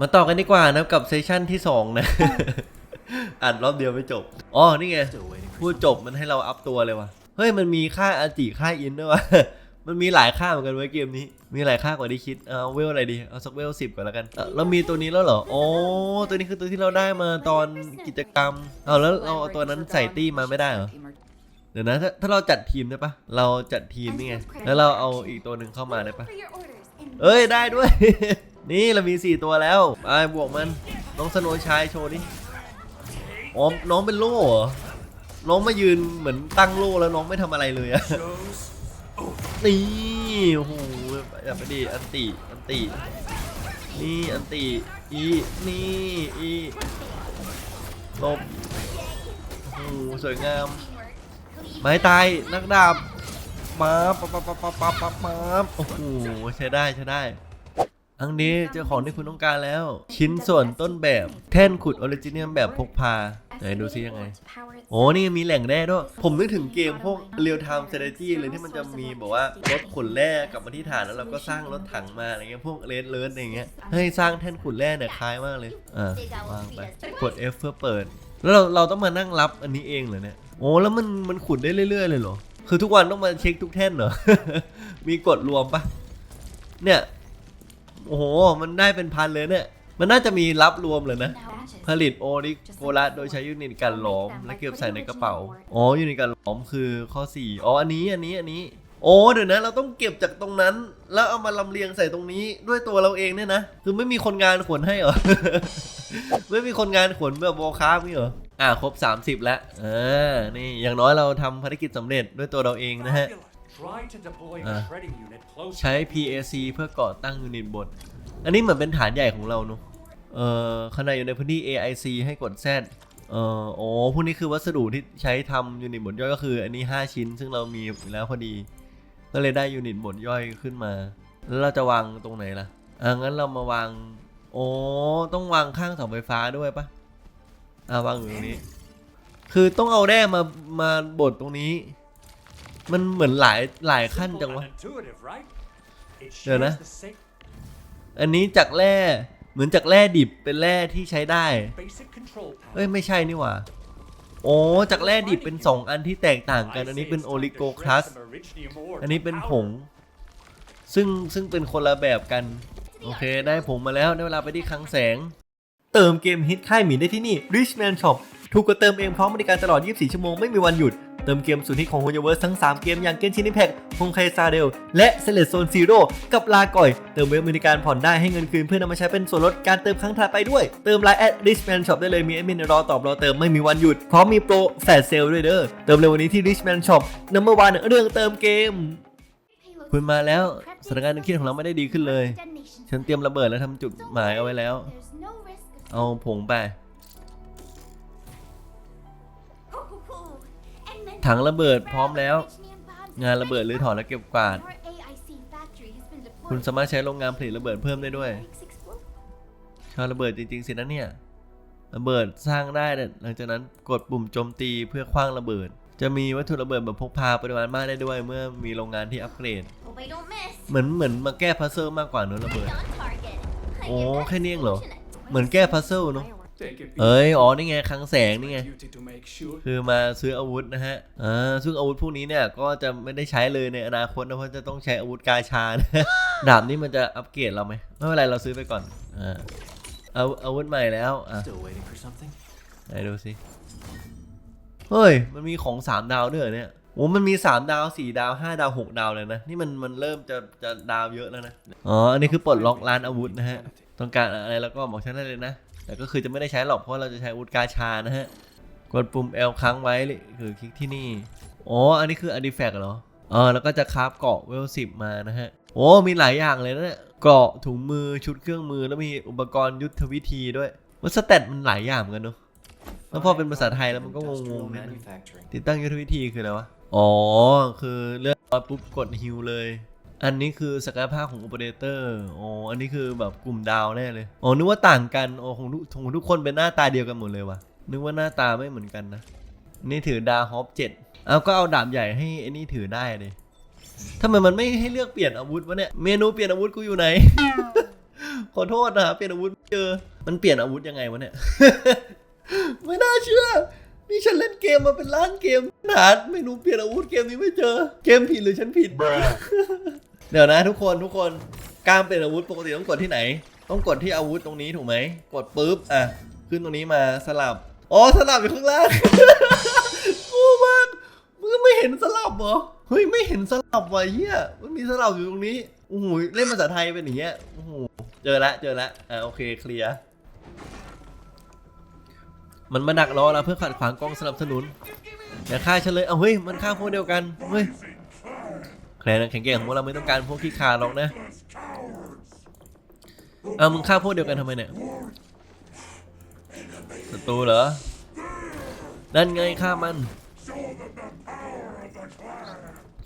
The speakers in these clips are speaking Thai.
มาต่อกันดีกว่านะครับกับเซสชั่นที่ 2 นะ อ่านรอบเดียวไม่จบ อ๋อ นี่ไง พูดจบมันให้เราอัพตัวเลยว่ะ เฮ้ย มันมีค่าอาจิค่าอินด้วยวะมันมีหลายค่าเหมือนกันเว้ยเกมนี้ มีหลายค่ากว่าที่คิด เอาเวลอะไรดี เอาสักเวลสิบก่อนแล้วกันเอ่อเรามีตัวนี้แล้วเหรอ โอ้ ตัวนี้คือตัวที่เราได้มาตอนกิจกรรม เอาแล้วเราเอาตัวนั้นใส่ตี้มาไม่ได้เหรอเดี๋ยวนะถ้าถ้าเราจัดทีมได้ปะเราจัดทีมนี่ไง แล้วเราเอาอีกตัวหนึ่งเข้ามาได้ปะเอ้ยได้ด้วย นี่เรามี 4 ตัวแล้วไปบวกมัน น้องสโนชายโชว์ดิอ๋อน้องเป็นโล่เหรอ น้องมายืนเหมือนตั้งโล่แล้วน้องไม่ทำอะไรเลยอะนี่โอ้โหอย่าไปดิอันติอันติ นี่อันติอีนี่อีลบโอ้โหสวยงามไม้ตายนักดาบมาปั๊บปั๊บปั๊บปั๊บปั๊บปั๊บปั๊บโอ้โหใช้ได้ใช้ได้ อันนี้เจอของที่คุณต้องการแล้ว ชิ้นส่วนต้นแบบ แท่นขุดออริจินัลแบบพกพา ไหนดูซิยังไง โอ้นี่มีแหล่งแร่ด้วย ผมนึกถึงเกมพวก Real Time Strategy เลยที่มันจะมีบอกว่ารถขนแร่กลับมาที่ฐานแล้วเราก็สร้างรถถังมาอะไรเงี้ยพวกเลนเลิร์อะไรเงี้ยให้สร้างแท่นขุดแร่เนี่ยคล้ายมากเลยอ่าวางไปกด F เพื่อเปิด แล้วเราเราต้องมานั่งรับอันนี้เองเหรอเนี่ยโอ้แล้วมันมันขุดได้เรื่อย ๆ เลยเหรอคือทุกวันต้องมาเช็คทุกแท่นเหรอมีกดรวมปะเนี่ย โอ้โห มันได้เป็นพันเลยเนี่ย มันน่าจะมีรับรวมเลยนะ ผลิตโอริโกลัสโดยใช้ยูนิตการหลอม และเก็บใส่ในกระเป๋า อ๋อ ยูนิตการหลอมคือข้อ 4 อ๋อ อันนี้ อันนี้ อันนี้ โอ้เดี๋ยวนะ เราต้องเก็บจากตรงนั้น แล้วเอามาลำเลียงใส่ตรงนี้ด้วยตัวเราเองเนี่ยนะ คือไม่มีคนงานขนให้เหรอ ไม่มีคนงานขนแบบวอลคราฟนี่เหรอ อ่า ครบ 30 แล้ว อ่า นี่ อย่างน้อยเราทำภารกิจสำเร็จด้วยตัวเราเองนะฮะ Try to deploy Ah. the shredding unit close. ใช้ PAC เพื่อก่อตั้งยูนิตบนอันนี้เหมือนเป็นฐานใหญ่ของเราเนอะเอ่อขณะอยู่ในพื้นที่ AIC ให้กด Z เอ่อโอ้พวกนี้คือวัสดุที่ใช้ทำยูนิตบทย่อยก็คือ อันนี้ 5 ชิ้น ซึ่งเรามีอยู่แล้วพอดี ก็เลยได้ยูนิตบทย่อยขึ้นมา แล้วเราจะวางตรงไหนล่ะอ่างั้นเรามาวาง โอ้ต้องวางข้างเสาไฟฟ้าด้วยปะอ่าวางอยู่ตรงนี้ คือต้องเอาแร่มามาบดตรงนี้ มันเหมือนหลายหลายขั้น Simple จัง and วะ intuitive, right? It Được đấy. shares the same อันนี้จากแร่เหมือนจากแร่ดิบเป็นแร่ที่ใช้ได้ basic control panel. เอ้ยไม่ใช่นี่หว่า โอ้จากแร่ดิบเป็น 2 อันที่แตกต่างกัน อันนี้เป็นโอลิโกคลัส อันนี้เป็นผง ซึ่งซึ่งเป็นคนละแบบกัน โอเคได้ผงมาแล้วได้เวลาไปที่คลังแสง เติมเกมฮิตค่ายหมีได้ที่นี่ Richman Shop ถูกกว่าเติมเองพร้อมบริการตลอด 24 ชั่วโมง ไม่มีวันหยุด เติมเกมสุดฮิตของ h o y o v e r s e ทั้ง 3 เกมอย่าง Genshin Impact ฮงไคซาเดล และ s e l e c t Zone Zero กับลาก่อย เติมเว็บบริการผ่อนได้ให้เงินคืนเพื่อนำมาใช้เป็นส่วนลดการเติมครั้งถัดไปด้วย เติมไลน์แอด Richman Shop ได้เลยมีแอดมินรอตอบรอเติมไม่มีวันหยุด พร้อมมีโปรแฟลชเซลด้วยเด้อ เติมเร็ววันนี้ที่ Richman Shop Number One เรื่องเติมเกม คุณมาแล้วสถานการณ์ตึงเครียดของเราไม่ได้ดีขึ้นเลย ฉันเตรียมระเบิดและทำจุดหมายเอาไว้แล้ว เอาผงไป ถังระเบิดพร้อมแล้ว งานระเบิดหรือถอนและเก็บกวาด คุณสามารถใช้โรงงานผลิตระเบิดเพิ่มได้ด้วยชอบระเบิดจริงๆสินะเนี่ยระเบิดสร้างได้เนี่ยหลังจากนั้นกดปุ่มโจมตีเพื่อคว้างระเบิด จะมีวัตถุระเบิดแบบพกพาปริมาณมากได้ด้วย เมื่อมีโรงงานที่อัปเกรด เหมือนเหมือนมาแก้พัซเซิลมากกว่าเนอะระเบิด โอ้แค่นี้เองเหรอ เหมือนแก้พัซเซิลเนอะ Take it เอ้ย อ๋อ นี่ไงคลังแสงนี่ไง duty to make sure คือมาซื้ออาวุธนะฮะ อ่า ซึ่งอาวุธพวกนี้เนี่ย ก็จะไม่ได้ใช้เลยในอนาคตนะ เพราะจะต้องใช้อาวุธกาชานะดาบนี้มันจะอัปเกรดเราไหมไม่เป็นไร เราซื้อไปก่อน อ่าเอาอาวุธใหม่แล้ว อะ Still waiting for something? ไหนดูสิ เฮ้ย มันมีของ3ดาวด้วยเหรอเนี่ยโอ้มันมี 3 ดาว 4 ดาว 5 ดาว 6 ดาวเลยนะ นี่มันมันเริ่มจะจะดาวเยอะแล้วนะ อ๋อ อันนี้คือปลดล็อกร้านอาวุธนะฮะ ต้องการอะไรแล้วก็บอกฉันได้เลยนะ แต่ก็คือจะไม่ได้ใช้หรอกเพราะเราจะใช้อาวุธกาชานะฮะ กดปุ่ม L ค้างไว้คือคลิกที่นี่ อ๋อ อันนี้คือ artifact เหรอเออแล้วก็จะคราฟเกราะเวลสิบมานะฮะ โอ้มีหลายอย่างเลยนะเนี่ยเกราะถุงมือชุดเครื่องมือแล้วมีอุปกรณ์ยุทธวิธีด้วยว่าสเตตมันหลายอย่างเหมือนกันเนอะแล้วพอเป็นภาษาไทยแล้วมันก็ง Industrial งๆนิดนึง manufacturing. ติดตั้งยุทธวิธีคืออะไรวะ อ๋อ คือเลือกร้อยปุ๊บกดฮิวเลย อันนี้คือศักยภาพของโอเปอเรเตอร์อ๋ออันนี้คือแบบกลุ่มดาวแน่เลยอ๋อนึกว่าต่างกันอ๋อของทุกของทุกคนเป็นหน้าตาเดียวกันหมดเลยว่ะนึกว่าหน้าตาไม่เหมือนกันนะ นี่ถือดาฮอปเจ็ดเอาก็เอาดาบใหญ่ให้ไอ้นี่ถือได้เลยทำไมมันไม่ให้เลือกเปลี่ยนอาวุธวะเนี่ย เมนูเปลี่ยนอาวุธกูอยู่ไหน ขอโทษนะเปลี่ยนอาวุธเจอ มันเปลี่ยนอาวุธยังไงวะเนี่ย ไม่น่าเชื่อ นี่ฉันเล่นเกมมาเป็นล้านเกมหาเมนูเปลี่ยนอาวุธเกมนี้ไม่เจอ เกมผิดหรือฉันผิด เดี๋ยวนะทุกคนทุกคนการเปลี่ยนอาวุธปกติต้องกดที่ไหน ต้องกดที่อาวุธตรงนี้ถูกไหมกดปุ๊บอะขึ้นตรงนี้มาสลับอ๋อสลับอยู่ข้างล่างโอ้มากมึงไม่เห็นสลับเหรอเฮ้ยไม่เห็นสลับว่ะเฮียมันมีสลับอยู่ตรงนี้โอ้โหเล่นภาษาไทยเป็นอย่างเงี้ยโอ้โหเจอละเจอละอะโอเคเคลียร์มันมาดักรอเราเพื่อขัดขวางกองสนับสนุนอย่าฆ่าฉันเลยเอาเฮ้ยมันฆ่าพวกเดียวกันเฮ้ย แคลนแข็งแกร่งของพวกเราไม่ต้องการพวกขี้ขลาดหรอกนะ เอามึงฆ่าพวกเดียวกันทำไมเนี่ยศัตรูเหรอ นั่นไงฆ่ามัน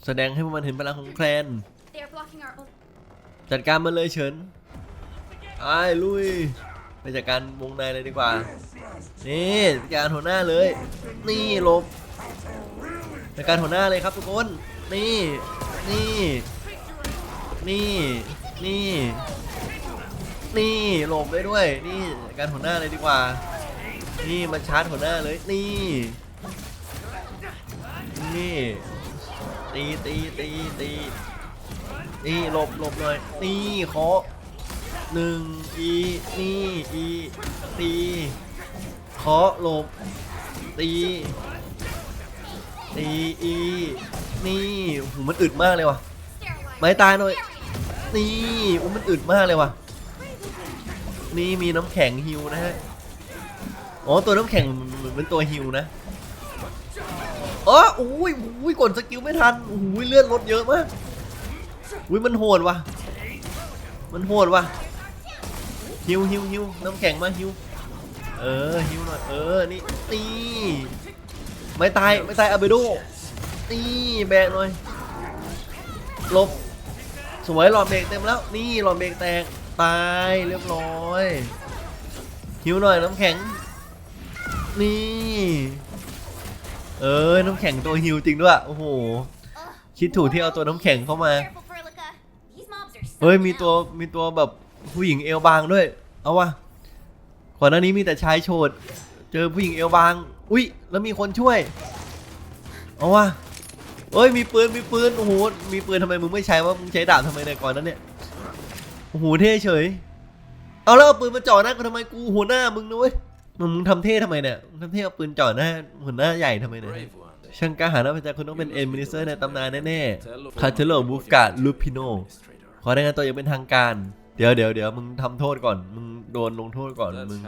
แสดงให้พวกมันเห็นพลังของแคลน They are blocking our. ul- จัดการมันเลยเฉินไอ้ลุย ไปจัดการวงในเลยดีกว่า นี่จัดการหัวหน้าเลย นี่หลบจัดการหัวหน้าเลยครับทุกคน นี่ นี่ นี่ นี่ นี่หลบได้ด้วย นี่การหัวหน้าเลยดีกว่า นี่มาชาร์จหัวหน้าเลย นี่ นี่ ตีตีตีตีนี่หลบหลบหน่อยนี่เคาะหนึ่งอีนี่อีตีเคาะหลบตีตีอี นี่โอ้โหมันอึดมากเลยว่ะไม้ตายหน่อย นี่โอ้มันอึดมากเลยว่ะ นี่มีน้ำแข็งฮิวนะฮะ อ๋อ ตัวน้ำแข็งเหมือนเป็นตัวฮิวนะอ๋ออุ้ยอุ้ยกดสกิลไม่ทันอุ้ยเลือดลดเยอะมาก อุ้ยมันโหดว่ะ มันโหดว่ะ ฮิวฮิวฮิวน้ำแข็งมาฮิว เออฮิวหน่อย เออ นี่ นี่ ไม่ตาย ไม่ตายอาเบโด นี่แบกหน่อยลบสวยหลอดเบรกเต็มแล้วนี่หลอดเบรกแตกตายเรียบร้อยฮิวหน่อยน้ำแข็ง นี่ เออน้ำแข็งตัวฮิวจริงด้วยโอ้โหคิดถูกที่เอาตัวน้ำแข็งเข้ามาเฮ้ยมีตัวมีตัวแบบผู้หญิงเอวบางด้วย เอาวะก่อนหน้านี้มีแต่ชายโฉดเจอผู้หญิงเอวบาง อุ้ยแล้วมีคนช่วย เอาวะ เฮ้ยมีปืนมีปืนโอ้โหมีปืนทำไมมึงไม่ใช้วะมึงใช้ดาบทำไมเนี่ยก่อนนั้นเนี่ยโอ้โหเท่เฉย เอาแล้วเอาปืนมาจ่อหน้ากูทำไมกูหัวหน้ามึงนะเว้ยมึงมึงทำเท่ทำไมเนี่ยมึงทำเท่เอาปืนจ่อหน้าหัวหน้าใหญ่ทำไมเนี่ยช่างกล้าหาญนะพระเจ้าคุณต้องเป็นเอ็นมินิสเตอร์ในตำนานแน่ๆคาเทโลบูฟกาลูพิโนขอได้งานตัวอย่างเป็นทางการ เดี๋ยวเดี๋ยวเดี๋ยวมึงทำโทษก่อน มึงโดนลงโทษก่อนมึง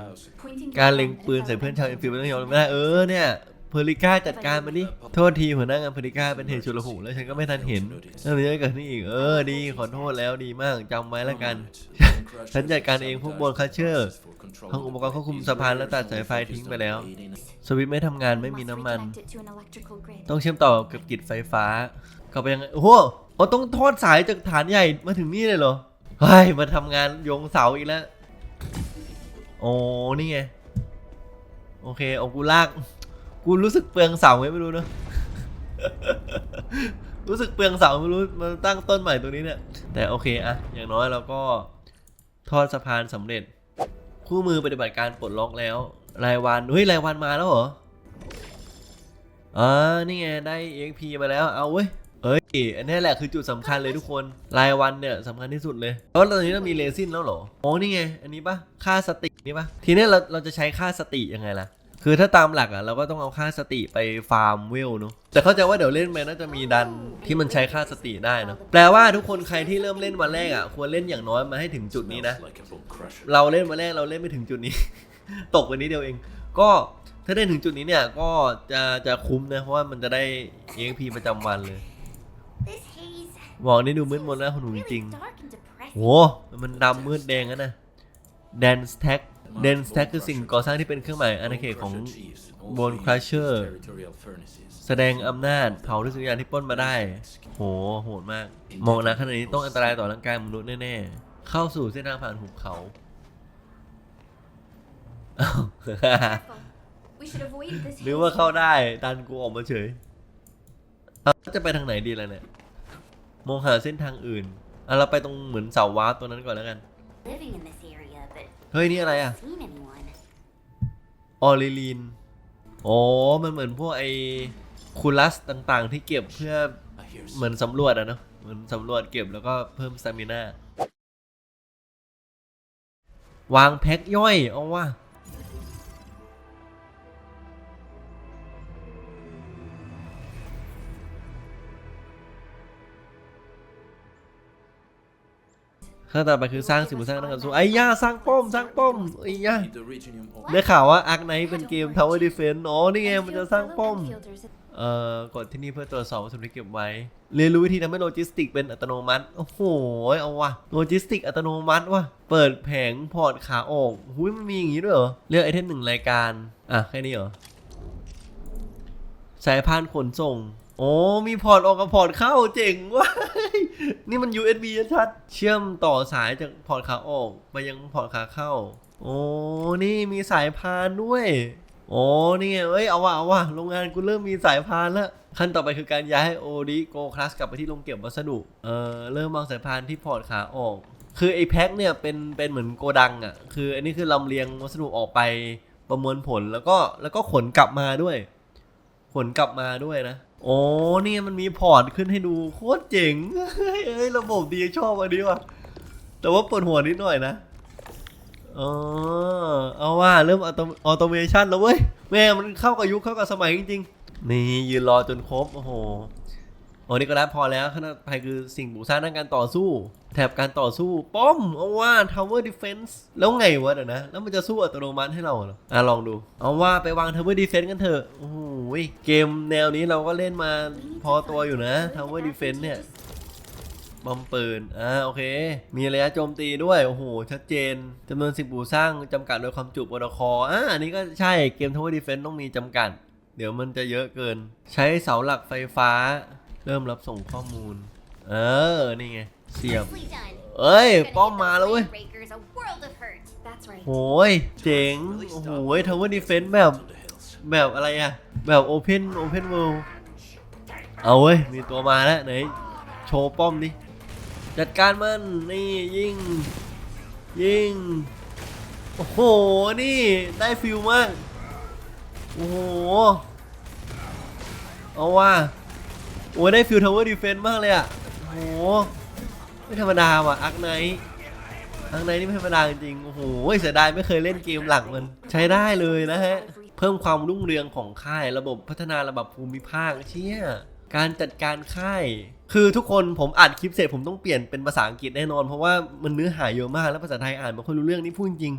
การเล็งปืนใส่เพื่อนชาวเอ็นฟิลไม่ต้องยอมไม่ได้เออเนี่ย เพอริก้าจัดการมันดิโทษทีหัวหน้างานเพอริก้าเป็นเหตุชุลมุนแล้วฉันก็ไม่ทันเห็นแล้วมีอะไรเกิดขึ้นอีกเออดีขอโทษแล้วดีมากจำไว้แล้วกัน ฉันจัดการเองพวกบนคัชเชอร์ทั้งอุปกรณ์ควบคุมสะพานและตัดสายไฟทิ้งไปแล้ว สวิตช์ไม่ทำงานไม่มี Must น้ำมัน reconnect it to an electrical grid. ต้องเชื่อมต่อกับกิจไฟฟ้าก็ไปยังไงโอ้โหอ๋อต้องทอดสายจากฐานใหญ่มาถึงนี่เลยเหรอเฮ้ยมาทำงานโยงเสาอีกแล้วโอ้นี่ไงโอเคเอากูลาก กูรู้สึกเปลืองเสาไมไม่รู้เนอะรู้สึกเปลืองเสาไม่รู้มาตั้งต้นใหม่ตรงนี้เนี่ยแต่โอเคอะอย่างน้อยเราก็ทอดสะพานสำเร็จ คู่มือปฏิบัติการปลดล็อกแล้ว รายวันเฮ้ยรายวันมาแล้วเหรออ่านี่ไงได้ EXP มาแล้วเอาเว้ยเอ้ยอันนี้แหละคือจุดสำคัญเลยทุกคนรายวันเนี่ยสำคัญที่สุดเลยแล้วตอนนี้เรามีเรซินแล้วเหรอโอ้นี่ไง อันนี้ปะค่าสตินี่ปะทีนี้เราเราจะใช้ค่าสติยังไงล่ะ คือถ้าตามหลักอะเราก็ต้องเอาค่าสติไปฟาร์มเวลเนาะแต่เข้าใจว่าเดี๋ยวเล่นไปน่าจะมีดันที่มันใช้ค่าสติได้เนอะแปลว่าทุกคนใครที่เริ่มเล่นวันแรกอะควรเล่นอย่างน้อยมาให้ถึงจุดนี้นะ Smells like a bone crusher. เราเล่นมาแรกเราเล่นไม่ถึงจุดนี้ ตกไปนิดเดียวเอง ก็ถ้าได้ถึงจุดนี้เนี่ยก็จะจะคุ้มนะเพราะว่ามันจะได้ EXP ประจำวันเลย This haze. บอกนี่ดูมืดมนแล้วคุณหนูจ Really ริง dark and depressing. โหมันดำมืดแดงนะนะ Dance Tag Dance Tag คือสิ่งก่อสร้างที่เป็นเครื่องหมายอาณาเขตของ Chiefs, Bone only Crusher territorial furnaces. แสดงอำนาจเผาทุกสิ่งอย่างที่ปล้นมาได้ โหโหดมาก มองนะขนาดนี้ต้องอันตรายต่อร่างกายมนุษย์แน่ๆ เข้าสู่เส้นทางผ่านหุบเขาอ้าว Careful. We should avoid this หรือ haze. ว่าเข้าได้ดันกูออกมาเฉยเอาจะไปทางไหนดีล่ะเนี่ย มองหาเส้นทางอื่นอะเราไปตรงเหมือนเสาวาร์ปตัวนั้นก่อนแล้วกัน ฮ้ย นี่อะไรอะ seen anyone. ออริลิน อ๋อ มันเหมือนพวกไอคูลัสต่างๆ ที่เก็บเพื่อ I hear เหมือนสำรวจอะเนาะเหมือนสำรวจเก็บแล้วก็เพิ่มสตามิน่าวางแพ็คย่อย เอาว่า ขั้นต่อไปคือสร้างสิ่งปลูกสร้างนักสู้ไอ้ย่าสร้างป้อมสร้างป้อมไอ้ย่าได้ข่าวว่าอาร์คไนท์เป็นเกม Tower Defense อ๋อนี่ไงมันจะสร้างป้อมเอ่อกดที่นี่เพื่อตรวจสอบวัตถุที่เก็บไว้ เรียนรู้วิธีทำให้โลจิสติกเป็นอัตโนมัติ โอ้โห เอาว่ะโลจิสติกอัตโนมัติว่ะเปิดแผงพอร์ตขาออกหุยมันมีอย่างนี้ด้วยเหรอ เลือกไอเทมหนึ่งรายการ อะ แค่นี้เหรอ สายพานขนส่ง โอ้มีพอร์ตออกกับพอร์ตเข้าเจ๋งว่ะ นี่มัน USB ชัด เชื่อมต่อสายจากพอร์ตขาออกไปยังพอร์ตขาเข้า โอ้นี่มีสายพานด้วย โอ้นี่ไงเอ้ย เอาว่ะเอาว่ะโรงงานกูเริ่มมีสายพานแล้ว ขั้นต่อไปคือการย้ายโอดิโกคลาสกลับไปที่โรงเก็บวัสดุ เออเริ่มวางสายพานที่พอร์ตขาออก คือไอ้แพ็คเนี่ยเป็นเป็นเหมือนโกดังอะ คืออันนี้คือลำเลียงวัสดุออกไปประมวลผลแล้วก็แล้วก็ขนกลับมาด้วย ขนกลับมาด้วยนะ โอ้เนี่ยมันมีพอร์ตขึ้นให้ดูโคตรเจ๋งเอ้ยระบบดีชอบอันนี้ว่ะแต่ว่าปวดหัวนิดหน่อยนะเออเอาว่าเริ่มออโตเมชันแล้วเว้ยแม่มันเข้ากับยุคเข้ากับสมัยจริงๆนี่ยืนรอจนครบโอ้โห โอ้นี่ก็ได้พอแล้วขนต่อไปคือสิ่งปลูกสร้างด้านการต่อสู้ แถบการต่อสู้ ป้อมเอาว่า Tower Defense แล้วไงวะเดี๋ยวนะ แล้วมันจะสู้อัตโนมัติให้เราเหรอ อะ ลองดู เอาว่าไปวาง Tower Defense กันเถอะ โอ้โหเกมแนวนี้เราก็เล่นมาพอตัวอยู่นะ Tower Defense เนี่ยบอมปืน อ่า โอเค มีระยะโจมตีด้วย โอ้โห ชัดเจน จำนวนสิ่งปลูกสร้างจำกัดโดยความจุปตคออ่าอันนี้ก็ใช่ เกม Tower Defense ต้องมีจำกัด เดี๋ยวมันจะเยอะเกิน ใช้เสาหลักไฟฟ้า เริ่มรับส่งข้อมูล เออ นี่ไง เสียบ Nicely done. เอ้ย Gonna ป้อม give มา those แล้วเว้ย Raidbreakers a world of hurt. That's right. โหยเจ๋ง โอ้โห Tower Defense แบบ To the hills. แบบอะไรอะแบบ Open Open World เอาเว้ย มีตัวมาแล้วไหน โชว์ป้อมดิ จัดการมัน นี่ยิง ยิง โอ้โห นี่ได้ฟิลมาก โอ้โห เอาว่า โอ้ยได้ฟิลทาวเวอร์ดีเฟนต์มากเลยอะโอ้โหไม่ธรรมดาว่ะอักไนอักไนนี่ไม่ธรรมดาจริงๆโอ้โหเสียดายไม่เคยเล่นเกมหลักมันใช้ได้เลยนะฮะ เพิ่มความรุ่งเรืองของค่ายระบบพัฒนาระบบภูมิภาคเชี่ยการจัดการค่าย คือทุกคนผมอัดคลิปเสร็จผมต้องเปลี่ยนเป็นภาษาอังกฤษแน่นอน เพราะว่ามันเนื้อหาเยอะมากแล้วภาษาไทยอ่านไม่ค่อยรู้เรื่องนี่พูดจริง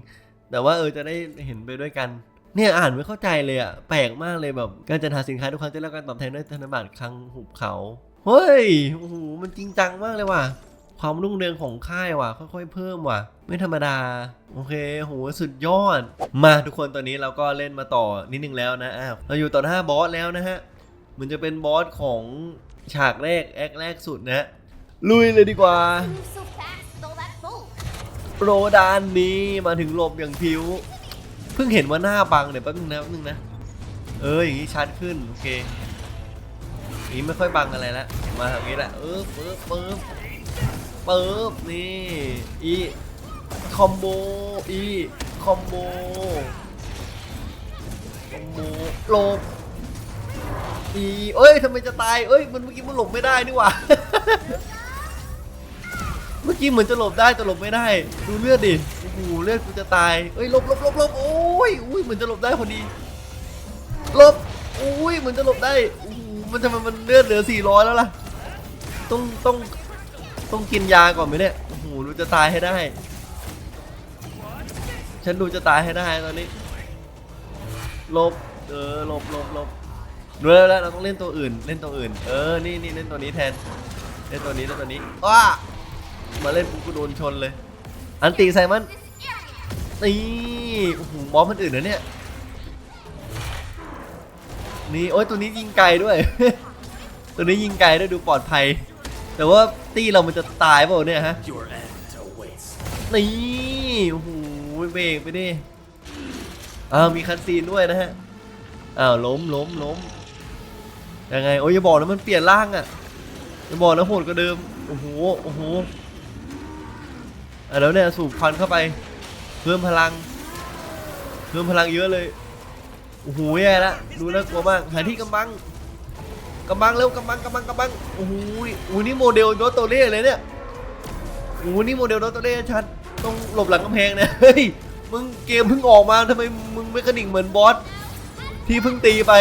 แต่ว่าเออจะได้เห็นไปด้วยกัน เนี่ยอ่านไม่เข้าใจเลยอะแปลกมากเลยแบบการจัดหาสินค้าทุกครั้งจะได้รับการตอบแทนด้วยธนบัตรคลังหุบเขาเฮ้ยโอ้โหมันจริงจังมากเลยว่ะความรุ่งเรืองของค่ายว่ะค่อยๆเพิ่มว่ะ ไม่ธรรมดา โอเคโหสุดยอด มาทุกคนตอนนี้เราก็เล่นมาต่อนิดนึงแล้วนะอ้าวเราอยู่ต่อหน้าบอสแล้วนะฮะมันจะเป็นบอสของฉากแรกแอคแรกสุดนะฮะลุยเลยดีกว่า Move so fast with all that bulk. โปรดานนี้มาถึงหลบอย่างพิว เพิ่งเห็นว่าหน้าบังเดี๋ยวแป๊บนึงนะแป๊บนึงนะ เอออย่างนี้ชัดขึ้นโอเคนี้ไม่ค่อยบังอะไรละมาทางนี้แหละเออปึ๊บปึ๊บปึ๊บนี่อีคอมโบอีคอมโบคอมโบหลบอีเอ้ยทำไมจะตายเอ้ยมันเมื่อกี้มันหลบไม่ได้นี่หว่า มื่อกี้เหมือนจะหลบได้แต่หลบไม่ได้ ดูเลือดดิโอ้โหเลือดกูจะตายเอ้ยหลบหลบหลบหลบโอ้ยอุ้ยเหมือนจะหลบได้พอดีหลบอุ้ยเหมือนจะหลบได้โอ้โหมันทำไมมันเลือดเหลือ400แล้วล่ะต้องต้องต้องกินยาก่อนไหมเนี่ยโอ้โหดูจะตายให้ได้ ฉันดูจะตายให้ได้ตอนนี้หลบเออหลบหลบหลบดูแล้วแล้วเราต้องเล่นตัวอื่น เล่นตัวอื่น เออ นี่นี่เล่นตัวนี้แทน เล่นตัวนี้เล่นตัวนี้ว้า มาเล่นปุ๊บกูโดนชนเลย อันตีใส่มันนี่โอ้โหบอสมันอื่นนะเนี่ย นี่โอ้ยตัวนี้ยิงไกลด้วย ตัวนี้ยิงไกลด้วยดูปลอดภัย แต่ว่าตีเรามันจะตายเปล่าเนี่ยฮะ นี่โอ้โหเบรกไปดิ อ้าวมีคันซีนด้วยนะฮะ อ้าวล้มล้มล้มยังไงโอ้ยอย่าบอกนะมันเปลี่ยนร่างอะอย่าบอกนะโหดกว่าเดิม โอ้โห โอ้โห แล้วเนี่ยสูบควันเข้าไป เพิ่มพลัง เพิ่มพลังเยอะเลยโอ้โหแย่ละดูน่ากลัวมากหาที่กำบังกำบังเร็วกำบังกำบังกำบังโอ้โหโอ้นี่โมเดลโดโตเล่เลยเนี่ยโอ้โหนี่โมเดลโดโตเล่ชัดต้องหลบหลังกำแพงเนี่ยเฮ้ยมึงเกมเพิ่งออกมาทำไมมึงไม่กระดิ่งเหมือนบอสที่เพิ่งตีไป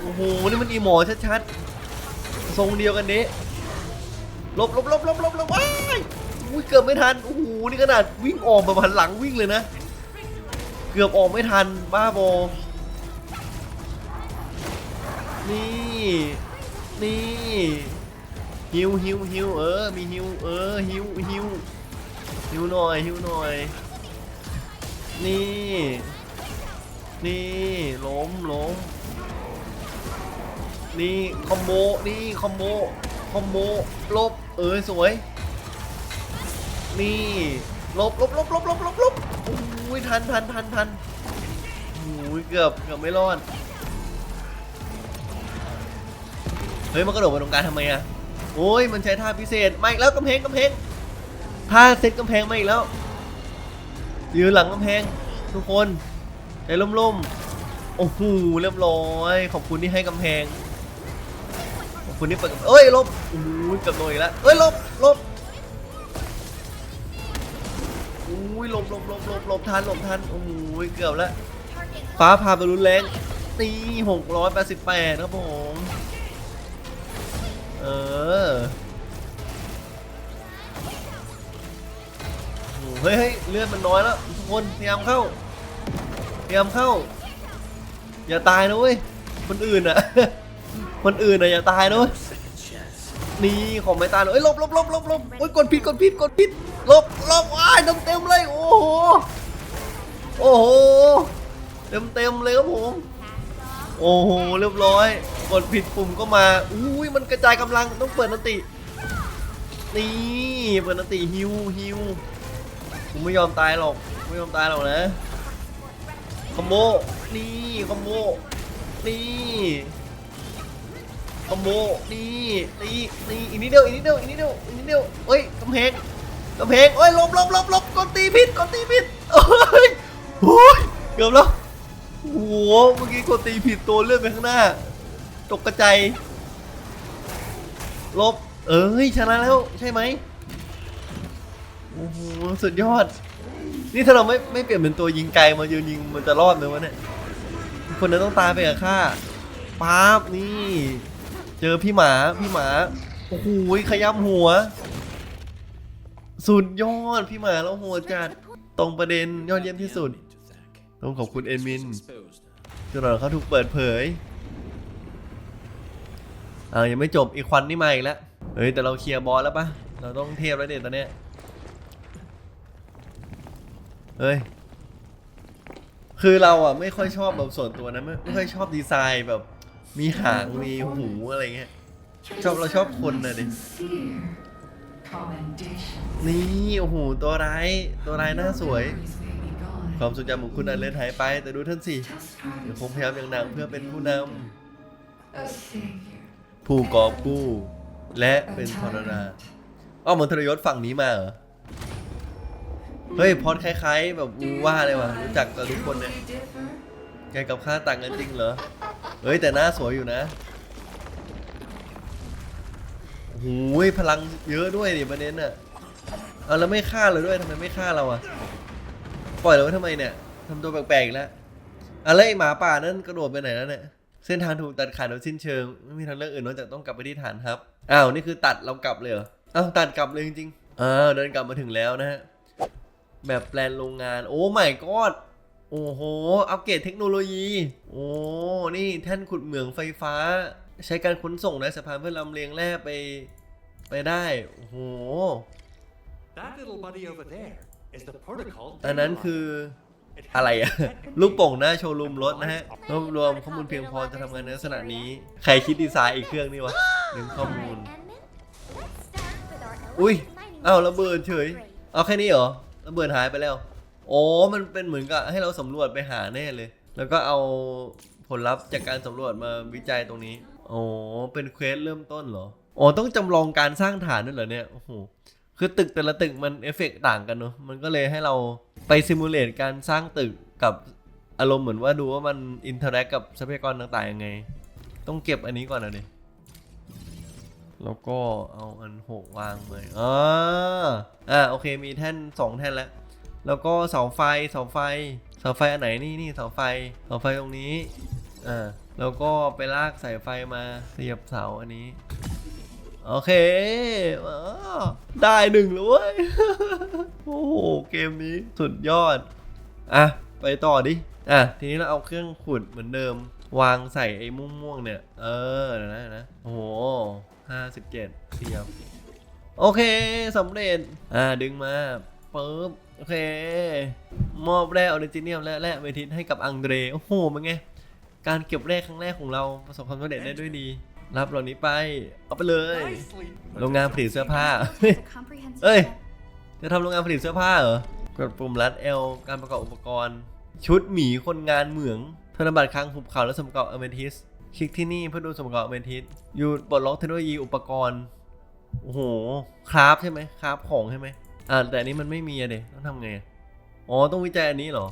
โอ้โหนี่มันอีหมอชัดๆทรงเดียวกันนี้หลบหลบหลบหลบหลบหลบ อุ้ยเกือบไม่ทันโอ้โหนี่ขนาดวิ่งออกแบบหันหลังวิ่งเลยนะ เกือบออกไม่ทันบ้าบอนี่ นี่ฮิวฮิวฮิวเออมีฮิวเออฮิวฮิวฮิวหน่อยฮิวหน่อย นี่ นี่ล้มล้มนี่คอมโบนี่คอมโบคอมโบลบเออสวย นี่ลบลบลบลบลบลบลบโอ้ยทันทันทันทันโอ้ยเกือบเกือบไม่รอดเฮ้ยมันกระโดดมาตรงกลางทำไมอะโอ้ยมันใช้ท่าพิเศษมาอีกแล้วกำแพงกำแพงท่าเซตกำแพงมาอีกแล้วยืนหลังกำแพงทุกคนใจล่มๆโอ้โหเรียบร้อยขอบคุณที่ให้กำแพงขอบคุณที่เปิดเอ้ยลบโอ้โหเกับโดนอีกแล้วเอ้ยลบลบ หลบหลบหลบหลบทันหลบทันโอ้โหเกือบแล้วฟ้าผ่าไปรุนแรงตีหกร้อยแปดสิบแปดครับผมเออเฮ้ยเลือดมันน้อยแล้วทุกคนพยายามเข้าพยายามเข้า อย่าตายนะเว้ยคนอื่นอะคนอื่นอะอย่าตายนะเว้ยนี่ของไม่ตายเลยเอ้ยหลบหลบหลบหลบหลบโอ้ยกดผิดกดผิดกดผิด หลบหลบว้ายเต็มเต็มเลย โอ้โห โอ้โห เต็มเต็มเลยครับผม โอ้โห เรียบร้อย กดผิดปุ่มก็มา อุ้ย มันกระจายกำลัง ต้องเปิดนันติ นี่ เปิดนันติฮิวฮิวกูไม่ยอมตายหรอก ไม่ยอมตายหรอกนะ คอมโบ นี่คอมโบ นี่คอมโบ นี่ นี่ นี่ อีกนิดเดียว อีกนิดเดียว อีกนิดเดียว อีกนิดเดียวเฮ้ยกำแพง กำแพงเอ้ยลบลบลบลบกดตีผิดกดตีผิดโอ้ยโอ้ยเกือบแล้วโอ้โหเมื่อกี้กดตีผิดตัวเลื่อนไปข้างหน้า ตกกระจายลบ เอ้ยชนะแล้วใช่ไหมโอ้โหสุดยอด นี่ถ้าเราไม่ไม่เปลี่ยนเป็นตัวยิงไกลมายืนยิงมันจะรอดไหมวะเนี่ยคนนั้นต้องตายไปกับข้าป๊าบนี่ เจอพี่หมาพี่หมาโอ้โหขย้ำหัว สุดยอดพี่หมาแล้วหัวจัดตรงประเด็นยอดเยี่ยมที่สุด ต้องขอบคุณเอ็นมินจนเราเขาถูกเปิดเผยอ่ายังไม่จบอีกควันนี่มาอีกแล้วเฮ้ยแต่เราเคลียร์บอสแล้วปะเราต้องเทียบแล้วเด็ดตอนเนี้ยเฮ้ยคือเราอะไม่ค่อยชอบแบบส่วนตัวนะไม่ไม่ค่อยชอบดีไซน์แบบ มีหางมีหูอะไรเงี้ยชอบเราชอบคนนะดิ นี่โอ้โหตัวร้ายตัวร้ายหน้าสวย Memories may be gone. ความทรงจำของคุณอาจเลือนหายไปแต่ดูท่านสิ Just part เดี๋ยว of ผมพยายามอย่างหนักเพื่อเป็นผู้น a savior. ำผู้กอบกู้ และเป็นทรนาอ้าวเหมือนทรยศฝั่งนี้มาเหรอเฮ้ยพอดคล้ายๆ แบบอูว่าเลยว่ะรู้จักกับทุกคนเนี่ย We differ. แกกับข้าต่างกันจริงเหรอเฮ้ยแต่หน้าสวยอยู่นะ โอ้โหพลังเยอะด้วยดิประเด็นน่ะเอาแล้วไม่ฆ่าเราด้วยทำไมไม่ฆ่าเราอะปล่อยเราไว้ทำไมเนี่ยทำตัวแปลกๆอีกแล้วอะไรไอหมาป่านั่นกระโดดไปไหนแล้วเนี่ยเส้นทางถูกตัดขาดโดยสิ้นเชิงไม่มีทางเลือกอื่นนอกจากต้องกลับไปที่ฐานครับอ้าวนี่คือตัดเรากลับเลยเหรออ้าวตัดกลับเลยจริงๆอ้าวเดินกลับมาถึงแล้วนะฮะแบบแปลนโรงงาน โอ้ไม่กอดโอ้โห อัปเกรดเทคโนโลยี โอ้ นี่แท่นขุดเหมืองไฟฟ้า ใช้การขนส่งในสะพานเพื่อลำเลียงแร่ไปไปได้โอ้โห That little buddy over there is the protocol. อันนั้นคือ It has อะไรอะ a tech ลูกโป่งหน้าโชว์รูมรถนะฮะ รวบรวมข้อมูลเพียงพอจะทำงานในลักษณะนี้ ใครคิดดีไซน์อีกเครื่องนี่วะดึงข้อมูล Alright, Edmund. Let's start with our อุ้ย electric mining อ้าว machine ระเบิดเฉย upgrade. เอาแค่นี้เหรอระเบิดหายไปแล้ว โอ้มันเป็นเหมือนกับให้เราสำรวจไปหาแน่เลย แล้วก็เอาผลลัพธ์จากการสำรวจมาวิจัยตรงนี้ โอ้เป็นเควสเริ่มต้นเหรอ อ๋อ ต้องจำลองการสร้างฐานด้วยเหรอเนี่ย โอ้โห คือตึกแต่ละตึกมันเอฟเฟกต์ต่างกันเนอะมันก็เลยให้เราไปซิมูเลตการสร้างตึกกับอารมณ์เหมือนว่าดูว่ามันอินเทอร์แอคกับทรัพยากรต่างๆยังไง ต้องเก็บอันนี้ก่อนนะดิแล้วก็เอาอันหกวางเลยอ่าอ่าโอเค มีแท่นสองแท่นแล้ว แล้วก็เสาไฟ เสาไฟ เสาไฟอันไหนนี่นี่เสาไฟ เสาไฟตรงนี้ อ่า แล้วก็ไปลากสายไฟมาเสียบเสาอันนี้ โอเคอ้ได้หนึ่งแล้วเว้ยโอ้โห เกมนี้สุดยอด อะ ไปต่อดิ อะ ทีนี้เราเอาเครื่องขุดเหมือนเดิม วางใส่ไอ้ม่วงๆเนี่ย เออนะนะ โอ้โหห้าสิบเจ็ดเทียบ โอเคสำเร็จ อ่า ดึงมาปึ๊บ โอเค มอบแร่ออริจิเนียมและแร่เมทิสให้กับอังเดร โอ้โหเป็นไง การเก็บแร่ครั้งแรกของเราประสบความสำเร็จได้ด้วยดี รับเหล่านี้ไป เอาไปเลย Nicely. โรงงานผลิตเสื้อผ้า It's a comprehensive Ê. set. จะทำโรงงานผลิตเสื้อผ้าเหรอ กดปุ่มรัด L การประกอบอุปกรณ์ ชุดหมีคนงานเหมือง ธนบัตรคลังหุบเขาและสมประกอบอเมทิส คลิกที่นี่เพื่อดูสมประกอบอเมทิส อยู่ปลดล็อกเทคโนโลยีอุปกรณ์ โอ้โห คราฟใช่ไหมคราฟของใช่ไหมอ่าแต่อันนี้มันไม่มีอะเด็ต้องทำไงอะอ๋อ ต้องวิจัยอันนี้เหรอ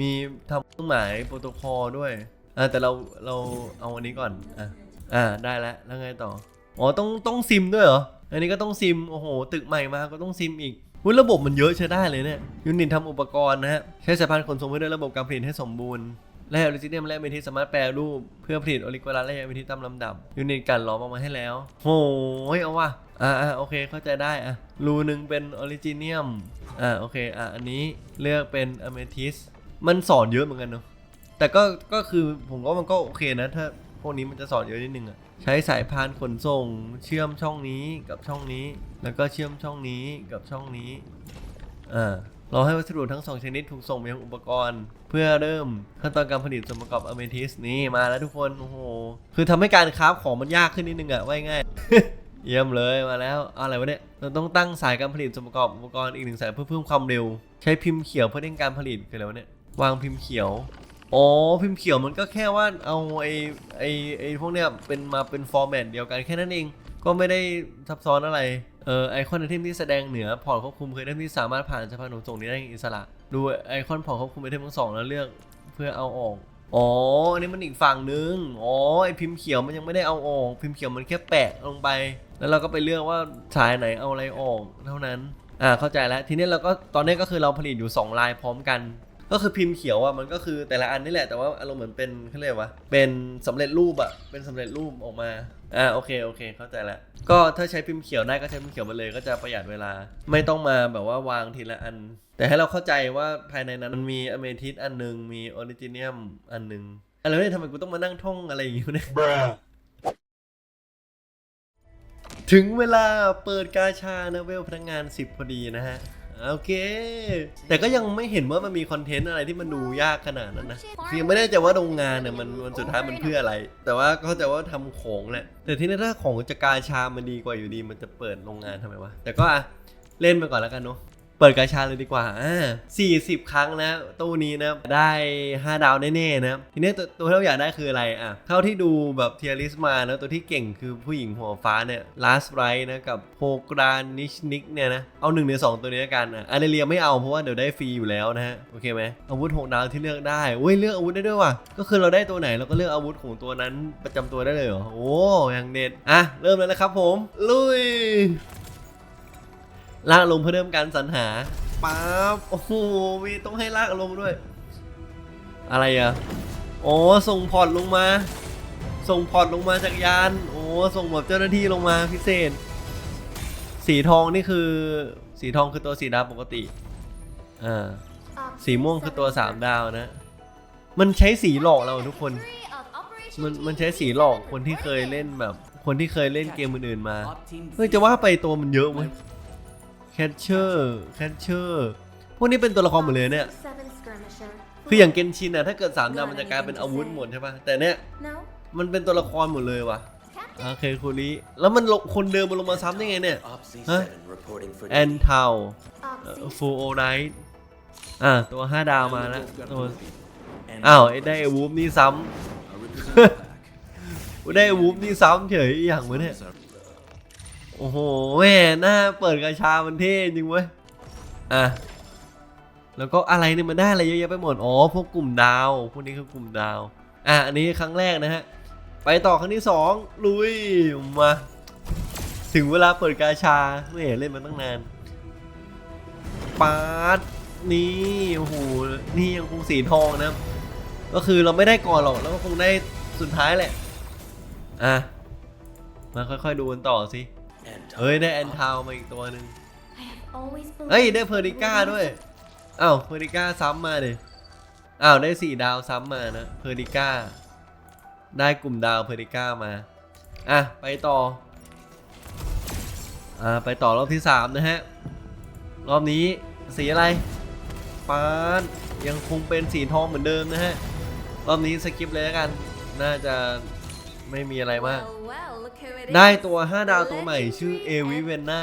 มีทำเครื่องหมายโปรโตคอลด้วย อ่าแต่เราเราเอาอันนี้ก่อนอะอ่าได้แล้วแล้วไงต่ออ๋อต้องต้องซิมด้วยเหรออันนี้ก็ต้องซิมโอ้โห ตึกใหม่มาก็ต้องซิมอีกอุ๊ยระบบมันเยอะใช้ได้เลยเนี่ยยูนิตทำอุปกรณ์นะฮะใช้สายพานขนส่งไว้ด้ระบบการผลิตให้สมบูรณ์และออริจิเนียมและเมทิสสามารถแปรรูปเพื่อผลิตโอลิโกลาและเมทิสตามลำดับยูนิตกันหลอมออกมาให้แล้วโหยเอาว่ะอ่าอ่าโอเคเข้าใจได้อะรูหนึ่งเป็นออริจิเนียมอ่าโอเคอะอันนี้เลือกเป็นอเมทิสมันสอนเยอะเหมือนกันเนาะ แต่ก็ก็คือผมว่ามันก็โอเคนะ ถ้าพวกนี้มันจะสอนเยอะนิดนึงอะใช้สายพานขนส่ง เชื่อมช่องนี้กับช่องนี้ แล้วก็เชื่อมช่องนี้กับช่องนี้อ่าเราให้วัสดุทั้งสองชนิดถูกส่งไปยังอุปกรณ์ เพื่อเริ่มขั้นตอนการผลิตส่วนประกอบอเมทิสนี่มาแล้วทุกคนโอ้โหคือทำให้การคราฟของมันยากขึ้นนิดนึงอะว่าง่ายเยี่ยมเลยมาแล้วเอาอะไรวะเนี่ยเราต้องตั้งสายการผลิตส่วนประกอบอุปกรณ์อีกหนึ่งสายเพื่อเพิ่มความเร็ว ใช้พิมพ์เขียวเพื่อเร่งการผลิตคืออะไรวะเนี่ยวางพิมพ์เขียว อ๋อพิมพ์เขียวมันก็แค่ว่าเอาไอ้ไอ้ไอ้พวกเนี้ยเป็นมาเป็นฟอร์แมตเดียวกันแค่นั้นเอง ก็ไม่ได้ซับซ้อนอะไร เออไอคอนไอเทมที่แสดงเหนือพอร์ตควบคุมคือไอเทมที่สามารถผ่านสะพานขนส่งนี้ได้อย่างอิสระ ดูไอคอนพอร์ตควบคุมไอเทมทั้งสองแล้วเลือกเพื่อเอาออก อ๋อ อันนี้มันอีกฝั่งนึง อ๋อไอพิมพ์เขียวมันยังไม่ได้เอาออก พิมพ์เขียวมันแค่แปะลงไป แล้วเราก็ไปเลือกว่าสายไหนเอาอะไรออกเท่านั้น อ่าเข้าใจแล้วทีนี้เราก็ตอนนี้ก็คือเราผลิตอยู่ 2 ลายพร้อมกัน ก็คือพิมพ์เขียวอะมันก็คือแต่ละอันนี่แหละแต่ว่าอารมณ์เหมือนเป็นเขาเรียกว่าเป็นสำเร็จรูปอะเป็นสำเร็จรูปออกมาอ่าโอเคโอเค เข้าใจล้วก็ถ้าใช้พิมพ์เขียวได้ก็ใช้พิมพ์เขียวมาเลยก็จะประหยัดเวลา ไม่ต้องมาแบบว่าวางทีละอัน แต่ให้เราเข้าใจว่าภายในนั้นมันมีอเมทิสอันหนึ่งมีออริจิเนียมอันหนึ่งอะไรเนี่ยทำไมกูต้องมานั่งท่องอะไรอย่างงี้วะเนี่ยถึงเวลาเปิดกาชานะเวลพนักงาน10พอดีนะฮะ โอเค แต่ก็ยังไม่เห็นว่ามันมีคอนเทนต์อะไรที่มันดูยากขนาดนั้นนะคือยังไม่แน่ใจว่าโรงงานเนี่ยมันมันสุดท้ายมันเพื่ออะไร แต่ว่าก็เข้าใจว่าทำของแหละแต่ที่นี่ถ้าของจะกาชามันดีกว่าอยู่ดีมันจะเปิดโรงงานทำไมวะแต่ก็อะเล่นไปก่อนแล้วกันเนาะ เปิดกาชาเลยดีกว่าอ่า40ครั้งนะ ตู้นี้นะ ได้5ดาวแน่ๆนะทีนี้ตัวที่เราอยากได้คืออะไรอะเท่าที่ดูแบบเทียริสมานะตัวที่เก่งคือผู้หญิงหัวฟ้าเนี่ย last right นะกับโพกรานนิชนิกเนี่ยนะเอาหนึ่งในสองตัวนี้กันอะอาเรเลียไม่เอาเพราะว่าเดี๋ยวได้ฟรีอยู่แล้วนะฮะโอเคไหมอาวุธ6ดาวที่เลือกได้เว้ยเลือกอาวุธได้ด้วยว่ะก็คือเราได้ตัวไหนเราก็เลือกอาวุธของตัวนั้นประจำตัวได้เลยเหรอโอ้ยังเด็ดอะเริ่มเลยนะครับผมลุย ลากลงเพื่อเริ่มการสรรหาปั๊บโอ้โหมีต้องให้ลากลงด้วย อะไรอะโอ้ส่งพอร์ตลงมา ส่งพอร์ตลงมาจากยานโอ้ส่งแบบเจ้าหน้าที่ลงมาพิเศษ สีทองนี่คือ สีทองคือตัวสีดาวปกติอ่า Um, สีม่วงคือตัวสามดาวนะ มันใช้สีหลอกเราทุกคน three of Operation มันมัน Team ใช้สีหลอกคนที่เคยเล่นแบบ คนที่เคยเล่นเกมอื่นๆมาเฮ้ยจะว่าไปตัวมันเยอะเว้ย แคชเชอร์แคชเชอร์พวกนี้เป็นตัวละครหมดเลยเนี่ย Seven skirmisher. คืออย่างเกนชินอะถ้าเกิดสามดาวมันจะกลายเป็นอาวุธหมดใช่ปะแต่เนี่ย No? มันเป็นตัวละครหมดเลยว่ะ Captain? โอเคคูริแล้วมันลงคนเดิมมันลงมาซ้ำได้ไงเนี่ย Op C7 Huh? reporting for แอน duty. เทา Um, ฟูโอไรท์อะตัวห้าดาวมาแล้วตัว And อ้าวไอ้ได้ไอ้วูฟนี่ซ้ a recruit pack. ำกูได้ไอ้วูฟนี่ซ้ำเฉยอหย่างวะเนี่ย Are- โอ้โหแม่หน้าเปิดกระชามันเท่จริงเว้ย อะ แล้วก็อะไรเนี่ยมันได้อะไรเยอะแยะไปหมด อ๋อ พวกกลุ่มดาว พวกนี้คือกลุ่มดาว อะ อันนี้ครั้งแรกนะฮะ ไปต่อครั้งที่สองลุย มา ถึงเวลาเปิดกาชาไม่เห็นเล่นมาตั้งนานปาดนี่ โอ้โห นี่ยังคงสีทองนะ ก็คือเราไม่ได้ก่อนหรอก แล้วก็คงได้สุดท้ายแหละ อะ มาค่อยๆดูกันต่อสิ เฮ้ยได้แอนทาวมาอีกตัวหนึ่ง I have always believed เฮ้ยได้ that เพอร์ดิก้า we were ด้วย meant อ้าวเพอร์ดิก้าซ้ำมาเลยอ้าวได้สี่ดาวซ้ำมานะเพอร์ดิก้าได้กลุ่มดาวเพอร์ดิก้ามาอะไปต่ออ่าไปต่อรอบที่สามนะฮะรอบนี้สีอะไรปานยังคงเป็นสีทองเหมือนเดิมนะฮะรอบนี้สกิปเลยแล้วกัน น่าจะไม่มีอะไร to- มาก Well, well, look who it ได้ is. ตัว 5 ดาวตัวใหม่ชื่อเอวิเวนนา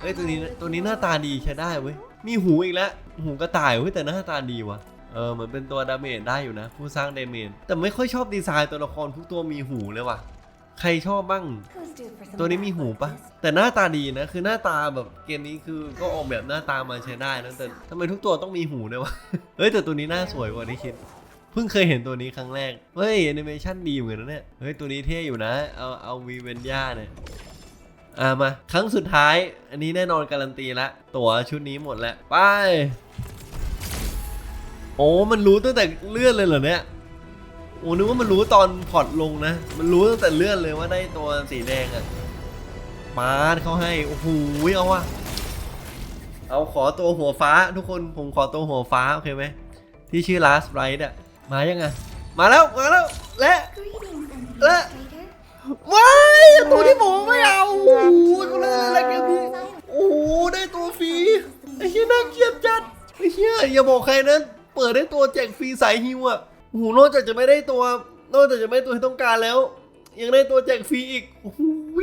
เอ้ยตัวนี้ตัวนี้หน้าตาดีใช้ได้เว้ย มีหูอีกแล้ว หูกระต่ายเว้ยแต่หน้าตาดีว่ะ เออเหมือนเป็นตัวดาเมจได้อยู่นะ ผู้สร้างดาเมจแต่ไม่ค่อยชอบดีไซน์ตัวละครทุกตัวมีหูเลยว่ะ ใครชอบบ้าง Who's due for some ตัวนี้มีหูปะ practice? แต่หน้าตาดีนะ คือหน้าตาแบบเกมนี้คือก็ออกแบบหน้าตามาใช้ได้นะแต่ทำไมทุกตัวต้องมีหูด้วยวะ เฮ้ยแต่ตัวนี้หน้าสวยกว่าที่คิด เพิ่งเคยเห็นตัวนี้ครั้งแรก เฮ้ยแอนิเมชันดีเหมือนกันนะเนี่ย เฮ้ย ตัวนี้เท่อยู่นะ เอาเอาวีเวนย่าเนี่ย อ่ามา ครั้งสุดท้าย อันนี้แน่นอนการันตีละ ตั๋วชุดนี้หมดแล้ว ไป โอ้มันรู้ตั้งแต่เลื่อนเลยเหรอเนี่ย โอ้นึกว่ามันรู้ตอนพอร์ตลงนะ มันรู้ตั้งแต่เลื่อนเลยว่าได้ตัวสีแดงอะปาดเขาให้ โอ้โห เอาวะเอาขอตัวหัวฟ้าทุกคน ผมขอตัวหัวฟ้า โอเคไหมที่ชื่อ last right อะ มายังไงมาแล้วมาแล้วและ Greetings, Uh. Administrator. ว้ายตัวที่ผมไม่เอาโอ้โหกูเล่นอะไรกมนี้โอ้โหได้ตัวฟรีไอ้เหี้ยน่าเกลียดจัดไอ้เหี้ยอย่าบอกใครนะเปิดได้ตัวแจกฟรีสายฮิวอะโอ้โหนอกจากจะไม่ได้ตัวนอกจากจะไม่ได้ตัวที่ต้องการแล้ว ยังได้ตัวแจกฟรีอีกโอ้โห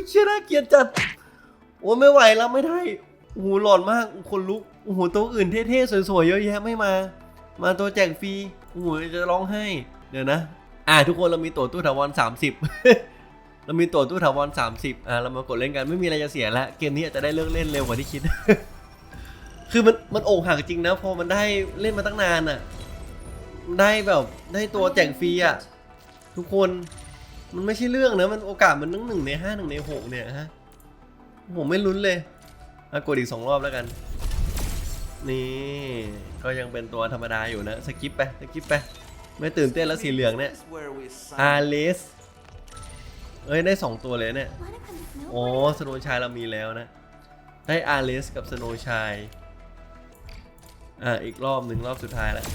เชี่ยน่าเกลียดจัดโอ้ไม่ไหวแล้วไม่ได้โอ้โหหลอนมากคนลุกโอ้โหตัวอื่นเท่ๆสวยๆเยอะแยะไม่มา มาตัวแจกฟรี โอ้โหจะร้องไห้เดี๋ยวนะ อ่าทุกคนเรามีตั๋วตู้ถาวร30 เรามีตั๋วตู้ถาวร30 อ่าเรามากดเล่นกันไม่มีอะไรจะเสียแล้วเกมนี้อาจจะได้เลิกเล่นเร็วกว่าที่คิด คือมันมันโอหักจริงนะพอมันได้เล่นมาตั้งนานอะได้แบบได้ตัวแจกฟรีอะทุกคนมันไม่ใช่เรื่องนะมันโอกาสมันตั้งหนึ่งในห้าหนึ่งในหกเนี่ยฮะผมไม่ลุ้นเลยอะกดอีกสองรอบแล้วกัน นี่ ก็ยังเป็นตัวธรรมดาอยู่นะสกิปไปสกิปไป ไม่ตื่นเต้นแล้วสีเหลืองเนี่ย This is where we อา sign. เลสเอ้ยได้สองตัวเลยเนี่ย Wanna come to โอ้ Snowboard? สโนชายเรามีแล้วนะ ได้อาเลสกับสโนชายอะอีกรอบหนึ่งรอบสุดท้ายแล้ว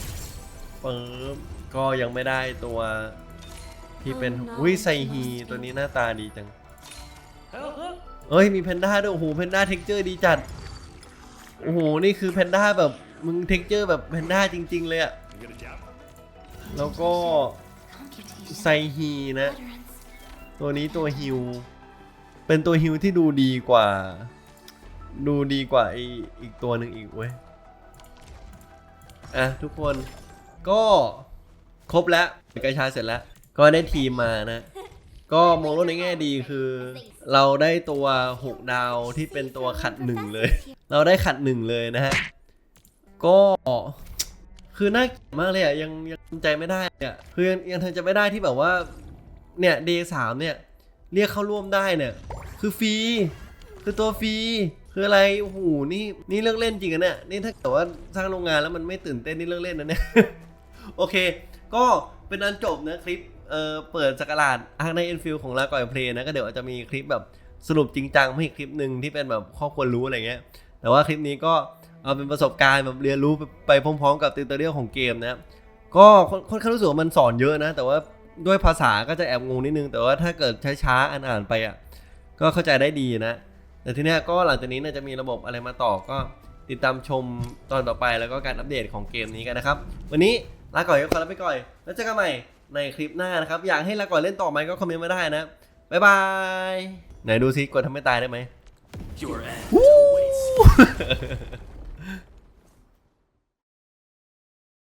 ปึ๊บก็ยังไม่ได้ตัวที่เป็น Oh no, วิไซ it ฮี must be ตัวนี้หน้าตาดีจัง Help, help. เอ้ยมีแพนด้าด้วยโอ้โหแพนด้าเท็กเจอร์ดีจัด โอ้โห นี่คือแพนด้าแบบมึงเท็กเจอร์แบบแพนด้าจริง ๆ เลยอะแล้วก็ไซฮีนะ ตัวนี้ตัวฮิว เป็นตัวฮิวที่ดูดีกว่า ดูดีกว่าไออีกตัวหนึ่งอีกเว้ย อะ ทุกคนก็ครบแล้วกระชาเสร็จแล้ว ก็ได้ทีมมานะ ก็มองโลกในแง่ดีคือ เราได้ตัว6ดาวที่เป็นตัวขัดหนึ่งเลย เราได้ขัดหนึ่งเลยนะฮะ ก็คือน่าเกลียดมากเลยอะยังยังทำใจไม่ได้อะคือยังยังทำใจไม่ได้ที่แบบว่า เนี่ยเดย์สามเนี่ย เรียกเข้าร่วมได้เนี่ย คือฟรีคือตัวฟรีคืออะไรโอ้โหนี่นี่เรื่องเล่นจริงอะเนี่ยนี่ถ้าเกิดว่าสร้างโรงงานแล้วมันไม่ตื่นเต้นนี่เรื่องเล่นนะเนี่ยโอเค ก็เป็นอันจบนะคลิป เออเปิดสกราดอาในเอ็นฟิลของลาก่อยเพลนะก็เดี๋ยวจะมีคลิปแบบสรุปจริงจังไม่อีกคลิปหนึ่งที่เป็นแบบข้อควรรู้อะไรเงี้ย แต่ว่าคลิปนี้ก็เอาเป็นประสบการณ์แบบเรียนรู้ไปพร้อมๆ กับติวเตอร์เรียลของเกมนะครับก็ค่อนข้างรู้สึกว่ามันสอนเยอะนะ แต่ว่าด้วยภาษาก็จะแอบงงนิดนึง แต่ว่าถ้าเกิดช้าๆอ่านๆไปอะก็เข้าใจได้ดีนะ แต่ทีเนี้ยก็หลังจากนี้น่ยจะมีระบบอะไรมาต่อก็ติดตามชมตอนต่อไปแล้วก็การอัปเดตของเกมนี้กันนะครับ วันนี้ลาก่อยก็ขอลาไปก่อนแล้วเจอกันใหม่ ในคลิปหน้านะครับ อยากให้ลาก่อยเล่นต่อไหมก็คอมเมนต์มาได้นะบ๊ายบายไหนดูซิกดทำไม่ตายได้ไหม Your end awaits.